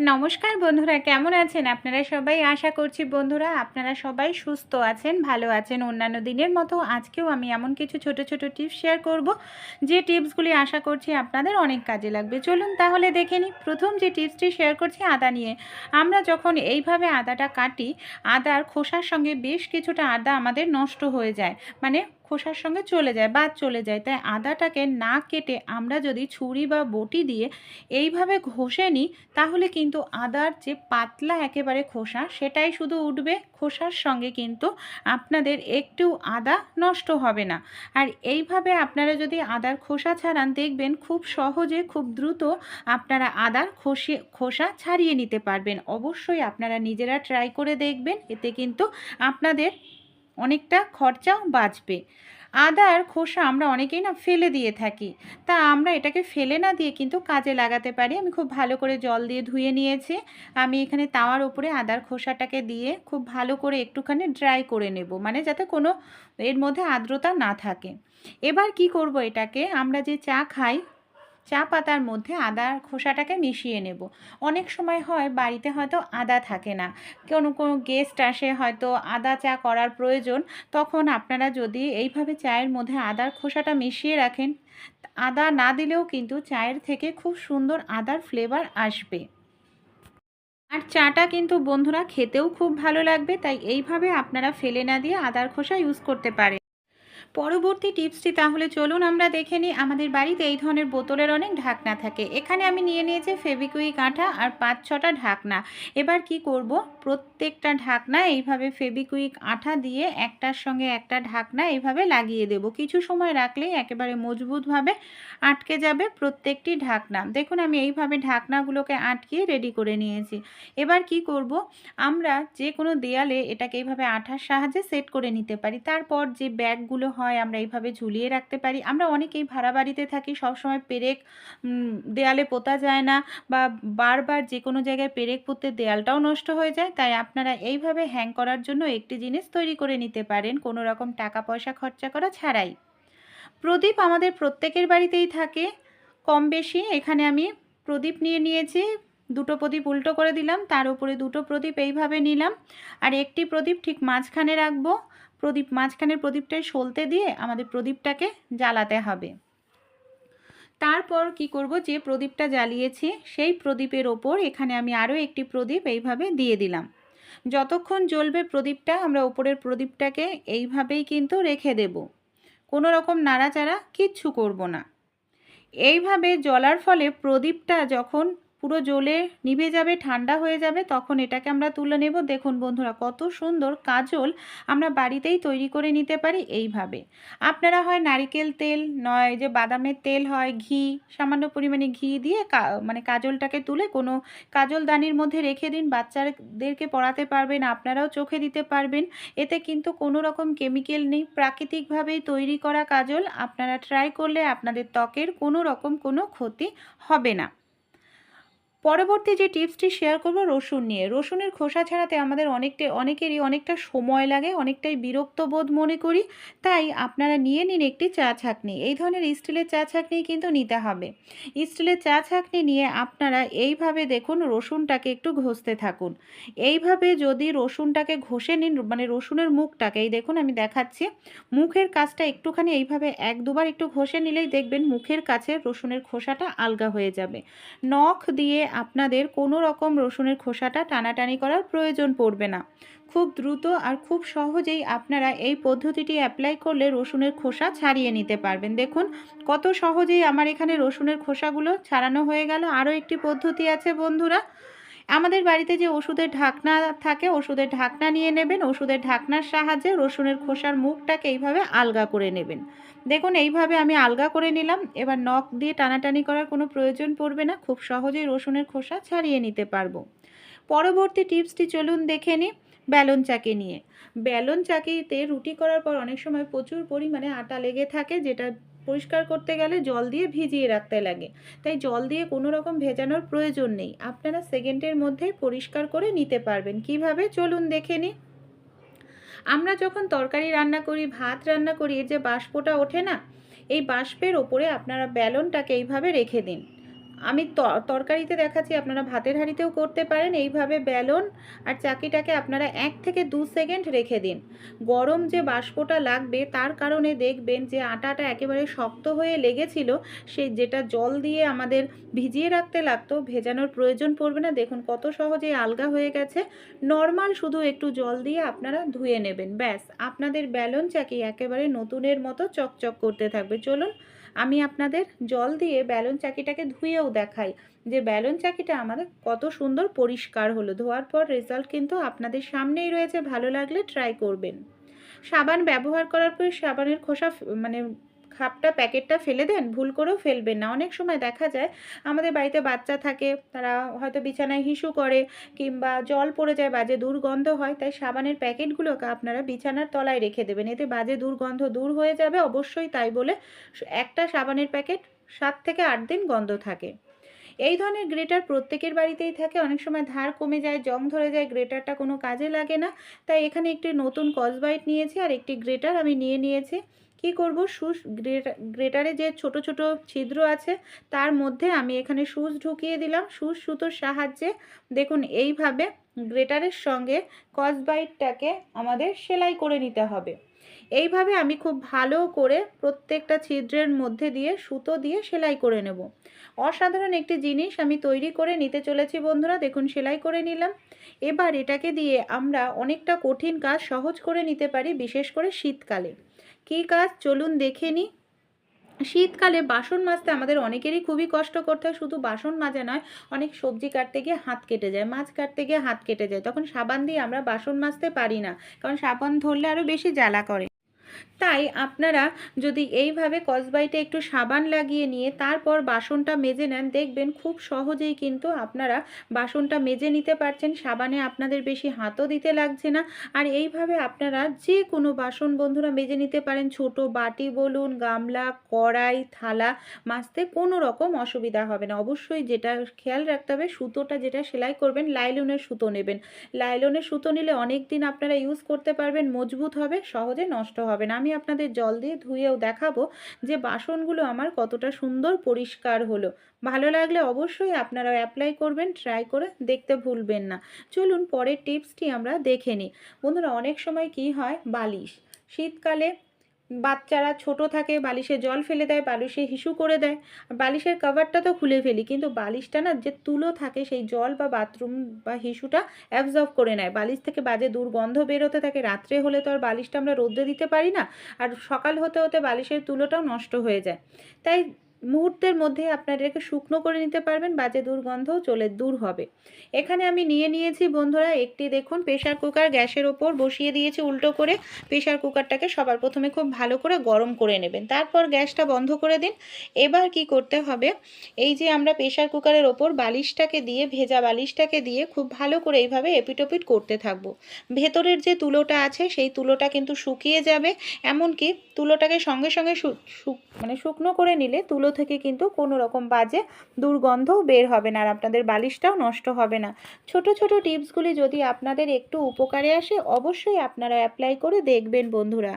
নমস্কার বন্ধুরা, কেমন আছেন? আপনারা সবাই আশা করছি বন্ধুরা আপনারা সবাই সুস্থ আছেন, ভালো আছেন। অন্যান্য দিনের মতো আজকেও আমি এমন কিছু ছোট ছোট টিপস শেয়ার করব, যে টিপসগুলি আশা করছি আপনাদের অনেক কাজে লাগবে। চলুন তাহলে দেখে নিই। প্রথম যে টিপসটি শেয়ার করছি, আদা নিয়ে। আমরা যখন এইভাবে আদাটা কাটি, আদার খোসার সঙ্গে বেশ কিছুটা আদা আমাদের নষ্ট হয়ে যায়। মানে খোসার সঙ্গে চলে যায় বাদ চলে যায়। তাই আদাটাকে না কেটে আমরা যদি ছুরি বা বটি দিয়ে এইভাবে ঘষে নিই, তাহলে কিন্তু আদার যে পাতলা একেবারে খোসা, সেটাই শুধু উঠবে। খোসার সঙ্গে কিন্তু আপনাদের একটু আদা নষ্ট হবে না। আর এইভাবে আপনারা যদি আদার খোসা ছাড়ান, দেখবেন খুব সহজে, খুব দ্রুত আপনারা আদার খসে খোসা ছাড়িয়ে নিতে পারবেন। অবশ্যই আপনারা নিজেরা ট্রাই করে দেখবেন। এতে কিন্তু আপনাদের অনেকটা খরচাও বাঁচবে। আদার খোসা আমরা অনেকেই না ফেলে দিয়ে থাকি। তা আমরা এটাকে ফেলে না দিয়ে কিন্তু কাজে লাগাতে পারি। আমি খুব ভালো করে জল দিয়ে ধুয়ে নিয়েছি। আমি এখানে তাওয়ার উপরে আদার খোসাটাকে দিয়ে খুব ভালো করে একটুখানি ড্রাই করে নেব। মানে যাতে কোনো এর মধ্যে আর্দ্রতা না থাকে। এবার কি করব এটাকে? আমরা যে চা খাই চা পাতার মধ্যে আদার খোসাটাকে মিশিয়ে নেব। অনেক সময় হয় বাড়িতে হয়তো আদা থাকে না। কোনো কোনো গেস্ট আসে হয়তো আদা চা করার প্রয়োজন। তখন আপনারা যদি এইভাবে চায়ের মধ্যে আদার খোসাটা মিশিয়ে রাখেন, আদা না দিলেও কিন্তু চায়ের থেকে খুব সুন্দর আদার ফ্লেভার আসবে। আর চাটা কিন্তু বন্ধুরা খেতেও খুব ভালো লাগবে, তাই এইভাবে আপনারা ফেলে না দিয়ে আদার খোসা ইউজ করতে পারেন। পরবর্তী টিপসটি তাহলে চলুন আমরা দেখে নিই। আমাদের বাড়িতে এই ধরনের বোতলের অনেক ঢাকনা থাকে। এখানে আমি নিয়ে নিয়েছি ফেবিকুইক আঠা আর পাঁচ ছটা ঢাকনা। এবার কি করব? প্রত্যেকটা ঢাকনা এইভাবে ফেবিকুইক আঠা দিয়ে একটার সঙ্গে একটা ঢাকনা এইভাবে লাগিয়ে দেব। কিছু সময় রাখলেই একেবারে মজবুতভাবে আটকে যাবে প্রত্যেকটি ঢাকনা। দেখুন, আমি এইভাবে ঢাকনাগুলোকে আটকিয়ে রেডি করে নিয়েছি। এবার কি করব? আমরা যে কোনো দেয়ালে এটাকে এইভাবে আঠার সাহায্যে সেট করে নিতে পারি। তারপর যে ব্যাগগুলো হয়, আমরা এইভাবে ঝুলিয়ে রাখতে পারি। আমরা অনেকেই ভাড়া বাড়িতে থাকি, সবসময় পেরেক দেয়ালে পোতা যায় না বা বারবার যে কোনো জায়গায় পেরেক পুঁততে দেয়ালটাও নষ্ট হয়ে যায়। তাই আপনারা এইভাবে হ্যাং করার জন্য একটি জিনিস তৈরি করে নিতে পারেন। কোনো রকম টাকা পয়সা খরচা করা ছাড়াই। প্রদীপ আমাদের প্রত্যেকের বাড়িতেই থাকে। কম বেশি, এখানে আমি প্রদীপ নিয়ে নিয়েছি। দুটো প্রদীপ উল্টো করে দিলাম, তার উপরে দুটো প্রদীপ এইভাবে নিলাম। আর একটি প্রদীপ ঠিক মাঝখানে রাখব। প্রদীপ, মাঝখানের প্রদীপটাই সলতে দিয়ে আমাদের প্রদীপটাকে জ্বালাতে হবে। তারপর কি করব? যে প্রদীপটা জ্বালিয়েছি, সেই প্রদীপের ওপর এখানে আমি আরও একটি প্রদীপ এইভাবে দিয়ে দিলাম। যতক্ষণ জ্বলবে প্রদীপটা, আমরা ওপরের প্রদীপটাকে এইভাবেই কিন্তু রেখে দেব। কোনো রকম নাড়াচাড়া কিচ্ছু করব না। এইভাবে জ্বলার ফলে প্রদীপটা যখন পুরো জ্বলে নিভে যাবে, ঠান্ডা হয়ে যাবে, তখন এটাকে আমরা তুলে নেব। দেখুন বন্ধুরা, কত সুন্দর কাজল আমরা বাড়িতেই তৈরি করে নিতে পারি এইভাবে। আপনারা হয় নারিকেল তেল, নয় যে বাদামের তেল হয় ঘি, সামান্য পরিমাণে ঘি দিয়ে মানে কাজলটাকে তুলে কোনো কাজল দানির মধ্যে রেখে দিন, বাচ্চাদেরকে পড়াতে পারবেন, আপনারাও চোখে দিতে পারবেন। এতে কিন্তু কোনো রকম কেমিক্যাল নেই, প্রাকৃতিকভাবেই তৈরি করা কাজল, আপনারা ট্রাই করলে আপনাদের ত্বকের কোনো রকম কোনো ক্ষতি হবে না। পরবর্তী যে টিপসটি শেয়ার করব, রসুন নিয়ে। রসুনের খোসা ছাড়াতে আমাদের অনেকটা, অনেকেরই অনেকটা সময় লাগে, অনেকটাই বিরক্ত বোধ মনে করি। তাই আপনারা নিয়ে নিন একটি চা ছাঁকনি। এই ধরনের স্টিলের চা ছাঁকনি কিন্তু নিতে হবে। স্টিলের চা ছাঁকনি নিয়ে আপনারা এইভাবে দেখুন রসুনটাকে একটু ঘষতে থাকুন। এইভাবে যদি রসুনটাকে ঘষে নিন মানে রসুনের মুখটাকে, এই দেখুন আমি দেখাচ্ছি। মুখের কাজটা একটুখানি এইভাবে এক দুবার একটু ঘষে নিলেই দেখবেন মুখের কাছে রসুনের খোসাটা আলগা হয়ে যাবে। নখ দিয়ে আপনাদের কোনো রকম রসুনের খোসাটা টানাটানি করার প্রয়োজন পড়বে না। খুব দ্রুত আর খুব সহজেই আপনারা এই পদ্ধতিটি অ্যাপ্লাই করলে রসুনের খোসা ছাড়িয়ে নিতে পারবেন। দেখুন, কত সহজেই আমার এখানে রসুনের খোসাগুলো ছাড়ানো হয়ে গেল। আরও একটি পদ্ধতি আছে বন্ধুরা। আমাদের বাড়িতে যে ওষুধের ঢাকনা থাকে, ওষুধের ঢাকনা নিয়ে নেবেন। ওষুধের ঢাকনার সাহায্যে রসুনের খোসার মুখটাকে এইভাবে আলগা করে নেবেন। দেখুন, এইভাবে আমি আলগা করে নিলাম। এবার নখ দিয়ে টানাটানি করার কোনো প্রয়োজন পড়বে না। খুব সহজেই রসুনের খোসা ছাড়িয়ে নিতে পারব। পরবর্তী টিপসটি চলুন দেখে নিই ব্যালন চাকে নিয়ে। ব্যালন চাকিতে রুটি করার পর অনেক সময় প্রচুর পরিমাণে আটা লেগে থাকে, যেটা পরিষ্কার করতে গেলে জল দিয়ে ভিজিয়ে রাখতে লাগে। তাই জল দিয়ে কোনো রকম ভেজানোর প্রয়োজন নেই। আপনারা সেকেন্ডের মধ্যেই পরিষ্কার করে নিতে পারবেন। কীভাবে? চলুন দেখে নিই। আমরা যখন তরকারি রান্না করি, ভাত রান্না করি এর যে বাষ্পটা ওঠে না, এই বাষ্পের ওপরে আপনারা ব্যালনটাকে এইভাবে রেখে দিন। আমি তরকারিতে দেখাচ্ছি, আপনারা ভাতের হাঁড়িতেও করতে পারেন। এইভাবে বেলন আর চাকিটাকে আপনারা এক থেকে দু সেকেন্ড রেখে দিন। গরম যে বাষ্পটা লাগবে, তার কারণে দেখবেন যে আটাটা একেবারে শক্ত হয়ে লেগেছিল সেই যেটা জল দিয়ে আমাদের ভিজিয়ে রাখতে লাগতো, ভেজানোর প্রয়োজন পড়বে না। দেখুন কত সহজে আলগা হয়ে গেছে। নর্মাল শুধু একটু জল দিয়ে আপনারা ধুয়ে নেবেন। ব্যাস, আপনাদের বেলন চাকি একেবারে নতুনের মতো চকচক করতে থাকবে। চলুন আমি আপনাদের জল দিয়ে ব্যালন চাকিটাকে ধুয়েও দেখাই। যে ব্যালন চাকিটা আমাদের কত সুন্দর পরিষ্কার হলো। ধোয়ার পর রেজাল্ট কিন্তু আপনাদের সামনেই রয়েছে। ভালো লাগলে ট্রাই করবেন। সাবান ব্যবহার করার পরে সাবানের খোসা মানে খাপটা, প্যাকেটটা ফেলে দেন, ভুল করেও ফেলবেন না। অনেক সময় দেখা যায়, আমাদের বাড়িতে বাচ্চা থাকে, তারা হয়তো বিছানায় হিসু করে কিংবা জল পড়ে যায়, বাজে দুর্গন্ধ হয়, তাই সাবানের প্যাকেটগুলোকে আপনারা বিছানার তলায় রেখে দেবেন। এতে বাজে দুর্গন্ধ দূর হয়ে যাবে, অবশ্যই তাই বলে একটা সাবানের প্যাকেট সাত থেকে আট দিন গন্ধ থাকে। এই ধরনের গ্রেটার প্রত্যেকের বাড়িতেই থাকে। অনেক সময় ধার কমে যায়, জং ধরে যায়, গ্রেটারটা কোনো কাজে লাগে না। তাই এখানে একটি নতুন কসবাইট নিয়েছি আর একটি গ্রেটার আমি নিয়ে নিয়েছি। কি করব? সুস গ্রেটারে যে ছোট ছোট ছিদ্র আছে, তার মধ্যে আমি এখানে সুচ ঢুকিয়ে দিলাম। সুচ সুতোর সাহায্যে দেখুন, এইভাবে গ্রেটারের সঙ্গে কসবাইটটাকে আমাদের সেলাই করে নিতে হবে। এইভাবে আমি খুব ভালো করে প্রত্যেকটা ছিদ্রের মধ্যে দিয়ে সুতো দিয়ে সেলাই করে নেব। অসাধারণ একটি জিনিস আমি তৈরি করে নিতে চলেছি বন্ধুরা, দেখুন, সেলাই করে নিলাম। এবার এটাকে দিয়ে আমরা অনেকটা কঠিন কাজ সহজ করে নিতে পারি, বিশেষ করে শীতকালে। কী কাজ চলুন দেখে নিই শীতকালে বাসন মাজতে আমাদের অনেকেরই খুবই কষ্ট করতে হয়, শুধু বাসন মাজা নয়, অনেক সবজি কাটতে গিয়ে হাত কেটে যায়, মাছ কাটতে গিয়ে হাত কেটে যায়, তখন সাবান দিয়ে আমরা বাসন মাজতে পারি না, কারণ সাবান ধরলে আরও বেশি জ্বালা করে। তাই আপনারা যদি এইভাবে কসবাইটে একটু সাবান লাগিয়ে নিয়ে তারপর বাসনটা মেজে নেন, দেখবেন খুব সহজেই কিন্তু আপনারা বাসনটা মেজে নিতে পারছেন। সাবানে আপনাদের বেশি হাতও দিতে লাগছে না। আর এইভাবে আপনারা যে কোনো বাসন বন্ধুরা মেজে নিতে পারেন। ছোট বাটি বলুন, গামলা, কড়াই, থালা, মাজতে কোনো রকম অসুবিধা হবে না। অবশ্যই যেটা খেয়াল রাখতে হবে, সুতোটা যেটা সেলাই করবেন, লাইলনের সুতো নেবেন। লাইলনের সুতো নিলে অনেক দিন আপনারা ইউজ করতে পারবেন, মজবুত হবে, সহজে নষ্ট হবে না, আমি আপনাদের জল দিয়ে ধুয়েও দেখাবো যে বাসনগুলো আমার কতটা সুন্দর পরিষ্কার হলো। ভালো লাগলে অবশ্যই আপনারা অ্যাপ্লাই করবেন ট্রাই করে দেখতে ভুলবেন না। চলুন পরের টিপসটি আমরা দেখে নিই। বন্ধুরা, অনেক সময় কি হয়? বালিশ। শীতকালে বাচ্চারা ছোট থাকে, বালিশে জল ফেলে দেয়, বালিশে হিসু করে দেয়। বালিশের কভারটা তো খুলে ফেলি, কিন্তু বালিশটা না যে তুলো থাকে, সেই জল বা বাথরুম বা হিসুটা অ্যাবজর্ব করে নেয়। বালিশ থেকে বাজে দুর্গন্ধ বেরোতে থাকে, রাত্রে হলে তো আর বালিশটা আমরা রোদ্রে দিতে পারি না, আর সকাল হতে হতে বালিশের তুলোটাও নষ্ট হয়ে যায়। তাই মুহূর্তের মধ্যে আপনারা এটাকে শুকনো করে নিতে পারবেন, বাজে দুর্গন্ধও চলে, দূর হবে। এখানে আমি নিয়ে নিয়েছি বন্ধুরা একটি দেখুন প্রেশার কুকার গ্যাসের ওপর বসিয়ে দিয়েছি উল্টো করে। প্রেশার কুকারটাকে সবার প্রথমে খুব ভালো করে গরম করে নেবেন। তারপর গ্যাসটা বন্ধ করে দিন। এবার কি করতে হবে, এই যে আমরা প্রেশার কুকারের ওপর বালিশটাকে দিয়ে, ভেজা বালিশটাকে দিয়ে খুব ভালো করে এইভাবে এপিটোপিট করতে থাকব। ভেতরের যে তুলোটা আছে, সেই তুলোটা কিন্তু শুকিয়ে যাবে। এমনকি তুলোটাকে সঙ্গে সঙ্গে মানে শুকনো করে নিলে তুলো থেকে কিন্তু কোনো রকম বাজে দুর্গন্ধও বের হবে না আর আপনাদের বালিশটাও নষ্ট হবে না। ছোট ছোট টিপসগুলি যদি আপনাদের একটু উপকারে আসে, অবশ্যই আপনারা অ্যাপ্লাই করে দেখবেন বন্ধুরা।